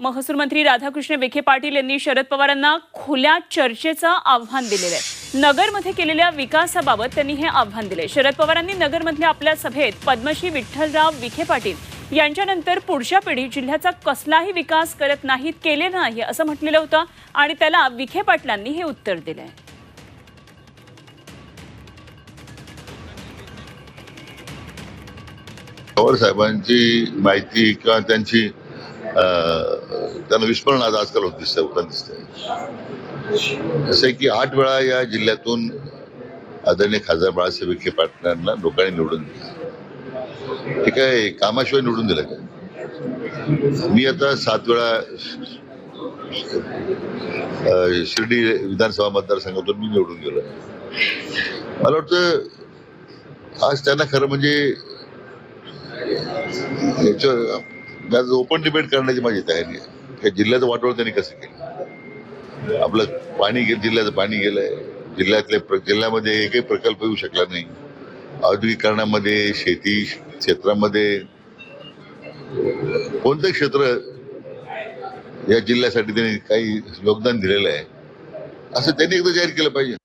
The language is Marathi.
महसूल मंत्री राधाकृष्ण विखे पाटील यांनी शरद पवारांना खुल्या चर्चेचं आव्हान दिलेलं आहे. नगरमध्ये केलेल्या विकासाबाबत त्यांनी हे आव्हान दिले शरद पवारांनी नगरमधल्या आपल्या सभेत पद्मश्री विठ्ठलराव विखे पाटील यांच्यानंतर पुढच्या पिढी जिल्ह्याचा कसलाही विकास करत नाहीत केले नाही असं म्हटलेलं होतं आणि त्याला विखे पाटलांनी हे उत्तर दिलंय. पवार साहेबांची माहिती किंवा त्यांची त्यांना विस्मरण आज आजकाल होत दिसतंय होताना दिसतंय. जसं आहे की आठ वेळा या जिल्ह्यातून आदरणीय खासदार बाळासाहेब विखे पाटलांना लोकांनी निवडून दिलं. ठीक आहे कामाशिवाय निवडून दिलं का? मी आता सात वेळा शिर्डी विधानसभा मतदारसंघातून मी निवडून गेलो. मला वाटतं आज त्यांना खरं म्हणजे त्याचं ओपन डिबेट करण्याची माझी तयारी आहे. या जिल्ह्याचं वाटोळ त्यांनी कसं केलं? आपलं पाणी गेलं जिल्ह्याचं पाणी गेलंय. जिल्ह्यातले जिल्ह्यामध्ये एकही प्रकल्प येऊ शकला नाही. औद्योगिकरणामध्ये शेती क्षेत्रामध्ये कोणतं क्षेत्र या जिल्ह्यासाठी त्यांनी काही योगदान दिलेलं आहे? असं त्यांनी एकदा जाहीर केलं पाहिजे.